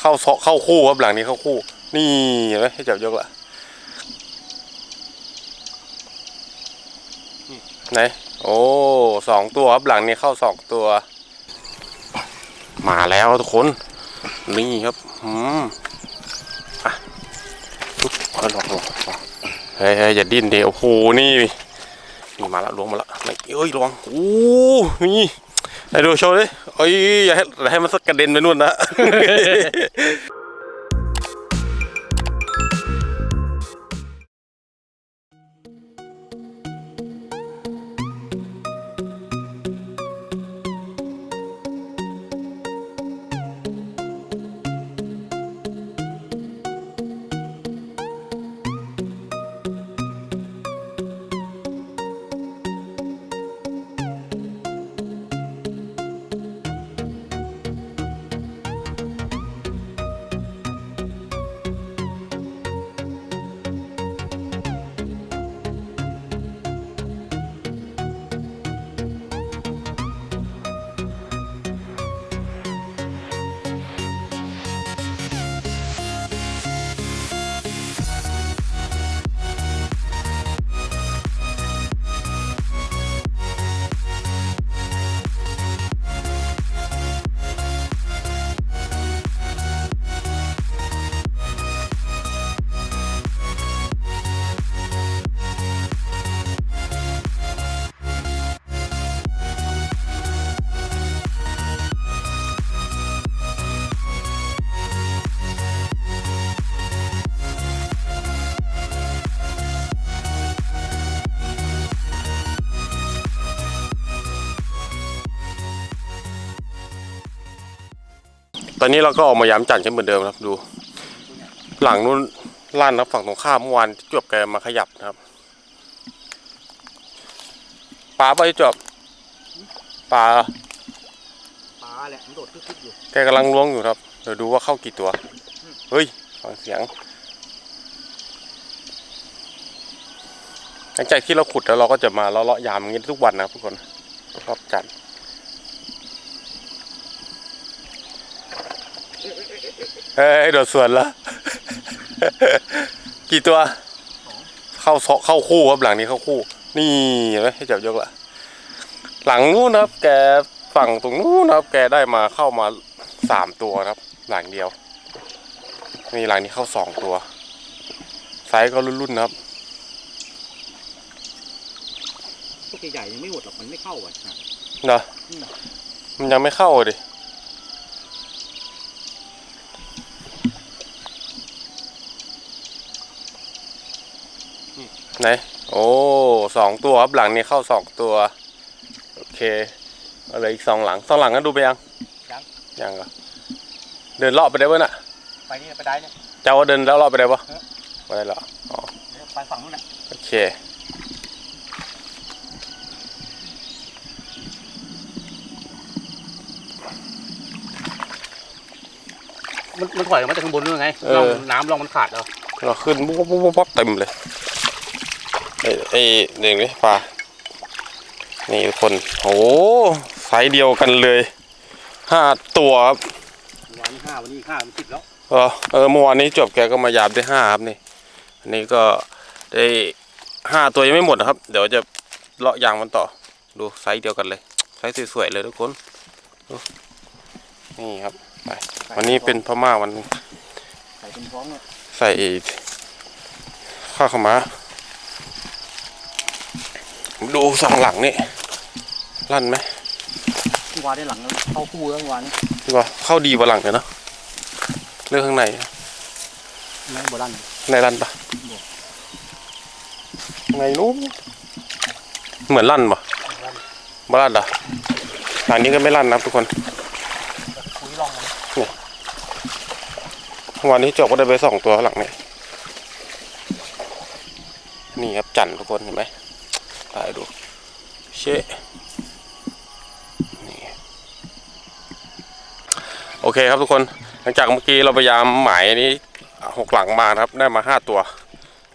เข้าซเข้าคู่ครับหลังนี้เข้าคู่ นี่เห็นไหมให้จับยกละไหนโอ้สองตัวครับหลังนี้เข้าสองตัว มาแล้วทุกคน นี่ครับอืมอะเอาลองลองลองเฮ้ยเฮ้ยอย่าดิ้นเดียวโอ้โหนี่นี่มาละล้วงมาละไม่เอ้ยระวังโอ้นี่ ไหนดูโชว์ดิเอ้ยอย่าให้อย่าให้มันสักกระเด็นไปนู่นนะ ตอนนี้เราก็ออกมาย้ำจันทร์เช่นเหมือนเดิมครับดู หลังนู้นลั่นนะฝั่งตรงข้ามเมื่อวานจวบแกมาขยับนะครับปลาไปจวบปลาปลาแหละมันโดดคึกๆอยู่แกกำลังล้วงอยู่ครับเดี๋ยวดูว่าเข้ากี่ตัว เฮ้ยฟังเสียง หลังจากที่เราขุดแล้วเราก็จะมาเลาะๆยามอย่างนี้ทุกวันนะครับทุกคนรอบจันทร์ เฮ้ยโดดสวนละกี่ตัว เข้าซเข้าคู่ครับหลังนี้เข้าคู่ นี่เห็นไหมให้จับยกละหลังนู้นนะครับ แกฝั่งตรงนู้นนะครับ แกได้มาเข้ามาสามตัวนะครับ หลังเดียวนี่หลังนี้เข้าสองตัวไซส์ก็รุ่นๆนะครับพวกใหญ่ๆยังไม่หมดหรอกมันไม่เข้าอะเนอะอืมมันยังไม่เข้าดิ ไหนโอ้สองตัวครับหลังนี้เข้าสองตัว โอเคอะไรอีกสองหลังสองหลังนั้นดูไปยังยังยังเหรอเดินเลาะไปได้ปะน่ะไปนี่ไปได้เนี่ยเจ้าว่าเดินแล้วเลาะไปได้ปะเออไม่ได้เหรออ๋อเดี๋ยวไปฝั่งนู้นน่ะโอเคมันมันถอยออกมาจากข้างบนด้วยไงเออร่องน้ำร่องมันขาดแล้วเราขึ้นปุ๊บปุ๊บปุ๊บปุ๊บเต็มเลย ไอ้ไอ้เด็กนี่ปลา นี่ทุกคนโอ้ไซส์เดียวกันเลยห้าตัวครับวันนี้ห้าวันนี้ห้ามันสิบแล้วเออเออเมื่อวานนี้จบแกก็มายามได้ห้าครับนี่อันนี้ก็ได้ห้าตัวยังไม่หมดนะครับ เดี๋ยวจะเลาะยางมันต่อ ดูไซส์เดียวกันเลย ไซส์สวยๆเลยทุกคนดูนี่ครับไปวันนี้เป็นพม่าวันใส่เป็นท้องเนี่ยใส่ข้าวขาวม้า ดูสองหลังนี่ลั่นไหมเมื่อวานได้หลังแล้วเข้าคู่แล้วเมื่อวานนี้ดีกว่าเข้าดีกว่าหลังเลยเนาะเรื่องข้างในไม่โบราณในลั่นปะไงนู้นเหมือนลั่นปะบ้าลั่นเหรอหลังนี้ก็ไม่ลั่นนะครับทุกคนคุยร่องมันวันนี้จบก็ได้ไปสองตัวหลังนี้นี่ครับจันทร์ทุกคนเห็นไหม ถ่ายดูเชะนี่โอเคครับทุกคน หลังจากเมื่อกี้เราพยายามหมายนี้หกหลังมาครับได้มาห้าตัว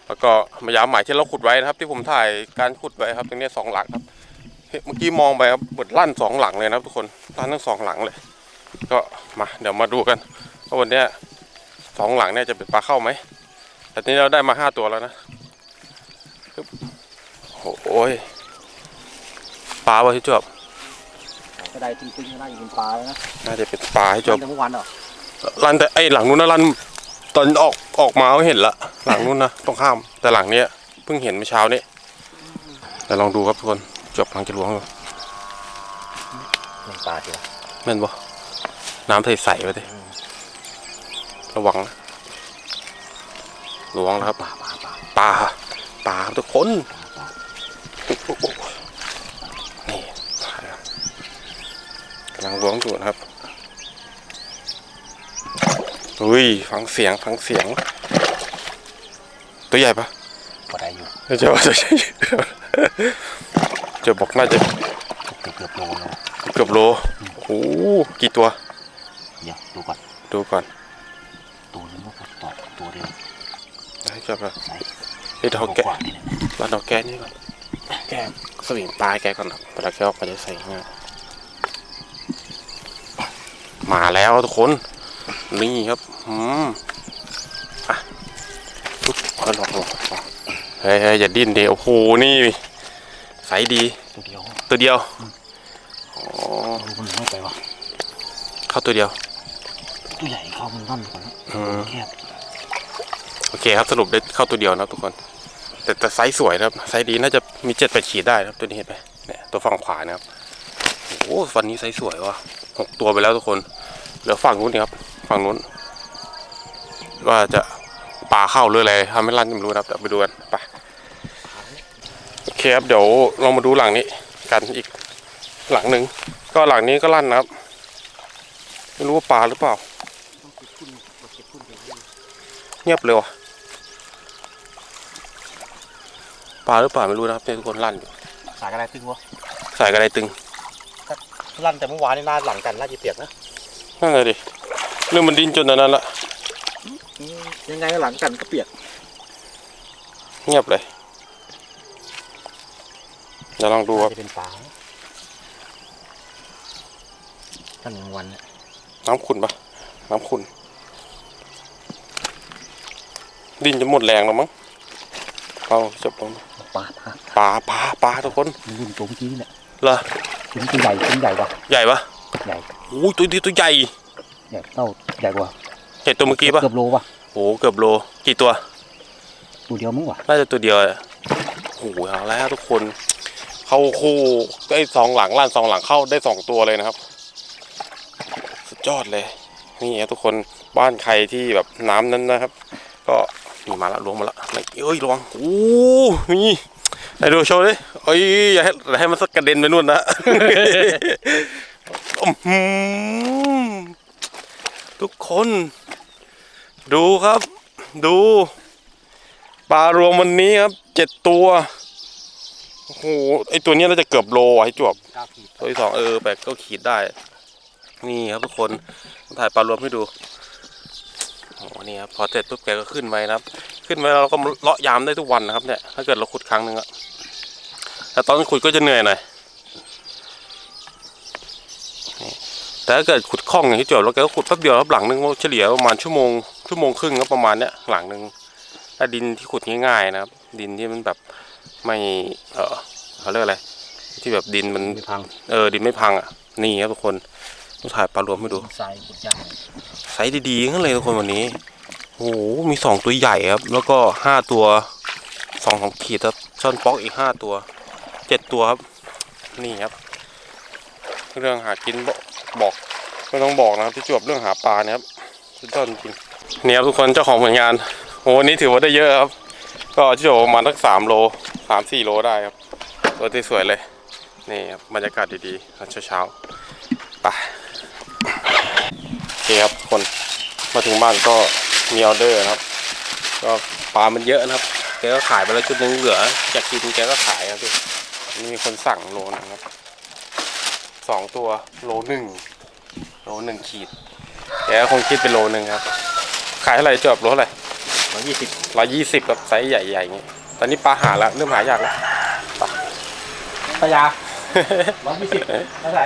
แล้วก็พยายามหมายที่เราขุดไว้นะครับ ที่ผมถ่ายการขุดไว้ครับตรงนี้สองหลังครับเมื่อกี้มองไปครับเปิดลั่นสองหลังเลยนะครับทุกคนลั่นทั้งสองหลังเลย ก็มาเดี๋ยวมาดูกันว่าวันนี้สองหลังเนี่ยจะเป็นปลาเข้าไหมแต่ทีนี้เราได้มาห้าตัวแล้วนะ โอ้ยปลาวะที่จบก็ได้ติ้งๆก็ได้อยู่เป็นปลาแล้วนะน่าจะเป็นปลาให้จบแต่เมื่อวานเหรอรันแต่ไอยหลังนู้นนะรันตอนออกออกมาก็เห็นละ หลังนู้นนะต้องข้าม แต่หลังเนี้ยเพิ่งเห็นเมื่อเช้านี้แต่ลองดูครับทุกคนจบหลังจะล้วงดูเป็นปลาเดียวแม่นบ่น้ำใสๆไปดิระวังนะล้วงแล้วครับปลาปลาปลาปลาปลาครับทุกคน นี่ถ่ายครับกำลังล้วงอยู่นะครับอุ้ยฟังเสียงฟังเสียง ตัวใหญ่ปะก็ได้อยู่ไม่ใช่ว่าตัวใหญ่จะบอกน่าจะเกือบเกือบโลแล้วเกือบโลโอ้โหกี่ตัวเดี๋ยวดูก่อนดูก่อนตัวนึงก็ต่อตัวเดียวให้จับแบบใส่เฮ้ยเดี๋ยวเขาแกะกว่านี่แหละรัดเอาแก้นี่ก่อน แกะสวิงปลายแกก่อนครับเวลาแกออกมาจะใส่ง่ายมาแล้วทุกคน นี่ครับ อืมอะปุ๊บเอาหลอกหลอกหลอกเฮ้ยเฮ้ยอย่าดิ้นเดียวโอ้โหนี่ใสดี ตัวเดียว ตัวเดียวอ๋อดูมันไม่ไปว่ะเข้าตัวเดียว ตัวใหญ่เข้ามันนั่นก่อนนะอืมแคบโอเคครับสรุปได้เข้าตัวเดียวนะครับทุกคน แต่แต่ไซส์สวยนะครับไซส์ดีน่าจะมีเจ็ดแปดขีดได้นะครับตัวนี้เห็นไหมเนี่ยตัวฝั่งขวานะครับโอ้วันนี้ไซส์สวยว่ะหกตัวไปแล้วทุกคนเหลือฝั่งนู้นนี่ครับฝั่งนู้น ว่าจะปลาเข้าหรืออะไรทำให้ลั่นไม่รู้นะครับเดี๋ยวไปดูกันไปโอเคครับเดี๋ยวเรามาดูหลังนี้ กันอีกหลังหนึ่งก็หลังนี้ก็ลั่นนะครับไม่รู้ว่าปลาหรือเปล่าเรื่อยเงียบเลยว่ะ ปลาหรือเปล่าไม่รู้นะครับเนี่ยทุกคนลั่นอยู่สายอะไรตึงวะใส่กระไดตึงลั่นแต่เมื่อวานนี่น่าหลังกันน่าจะเปียกนะนั่นเลยดิเรื่องมันดิ้นจนตอนนั้นละยังไงก็หลังกันก็เปียก เงียบเลยเดี๋ยวลองดูครับจะเป็นปลาท่านกลางวันเนี่ยน้ำขุ่นปะน้ำขุ่นดิ้นจะหมดแรงแล้วมั้งเอาจับลงปลา ปลาปลาปลาปลาทุกคนมันรุ่นตัวเมื่อกี้นี่แหละเหรอตัวนี้ตัวใหญ่ตัวนี้ใหญ่กว่าใหญ่ปะใหญ่โอ้ยตัวนี้ตัวใหญ่ใหญ่เท่าใหญ่กว่าใหญ่ตัวเมื่อกี้ปะเกือบโลป่ะโอ้โหเกือบโลกี่ตัว ตัวเดียวมั้งวะน่าจะตัวเดียวอะโอ้โหเอาแล้วทุกคนเข้าคู่ได้สองหลังล้านสองหลังเข้าได้สองตัวเลยนะครับ สุดยอดเลย นี่ครับทุกคนบ้านใครที่แบบน้ำนั้นนะครับ ก็ มีมาละล้วงมาละไหนเอ้ยระวังโอ้นี่ไหนดูโชว์ดิเอ้ยอย่าให้อย่าให้มันสักกระเด็นไปนู่นนะทุกคน ดูครับ ดูปลารวมวันนี้ครับเจ็ดตัวโอ้โหไอตัวนี้ยน่าจะเกือบโลอะไอจวบเก้าขีดตัวที่สองเออแบกก็ขีดได้ นี่ครับทุกคนถ่ายปลารวมให้ดู โอ้โหนี่ครับพอเสร็จปุ๊บแกก็ขึ้นไปนะครับ ขึ้นไปแล้วเราก็เลาะยามได้ทุกวันนะครับ เนี่ย ถ้าเกิดเราขุดครั้งหนึ่งอะแต่ตอนขุดก็จะเหนื่อยหน่อยนี่แต่ถ้าเกิดขุดคล่องอย่างที่จวบแล้วแกก็ขุดแป๊บเดียวครับหลังนึงเฉลี่ยประมาณชั่วโมงชั่วโมงครึ่งครับประมาณเนี้ยหลังหนึ่งถ้าดินที่ขุดง่ายๆนะครับ ดินที่มันแบบไม่เออเขาเรียกอะไรที่แบบดินมันไม่พังเออดินไม่พังอะนี่ครับทุกคนต้อง ถ่ายปลารวมให้ดูทรายขุดยางไซส์ดีๆทั้งนั้นเลยทุกคนวันนี้โอ้โหมีสองตัวใหญ่ครับ แล้วก็ห้าตัวสองสองขีดครับช่อนป๊อกอีกห้าตัวเจ็ดตัวครับ นี่ครับ เรื่องหากินบอกบอกไม่ต้องบอกนะครับที่จวบเรื่องหาปลาเนี่ยครับสุดยอดจริงๆเนี่ยครับทุกคนเจ้าของผลงานโอ้วันนี้ถือว่าได้เยอะครับ ก็ที่จวบประมาณสักสามโลสามสี่โลได้ครับ ตัวที่สวยเลย นี่ครับบรรยากาศดีๆตอนเช้าๆไปโอ เคครับทุกคนมาถึงบ้านก็มีออเดอร์นะครับ ก็ปลามันเยอะนะครับแกก็ขายไปแล้วชุดนึงเหลืออยากกินแกก็ขายครับพี่นี่มีคนสั่งโลนะครับสองตัวโลหนึ่งโลหนึ่งขีดแกก็คงคิดเป็นโลหนึ่งครับ ขายเท่าไหร่จบโลเท่าไหร่ร้อยยี่สิบร้อยยี่สิบแบบไซส์ใหญ่ๆอย่างงี้ตอนนี้ปลาหาแล้วเริ่มหายากแล้วปลายาร้อยยี่สิบเท่าไหร่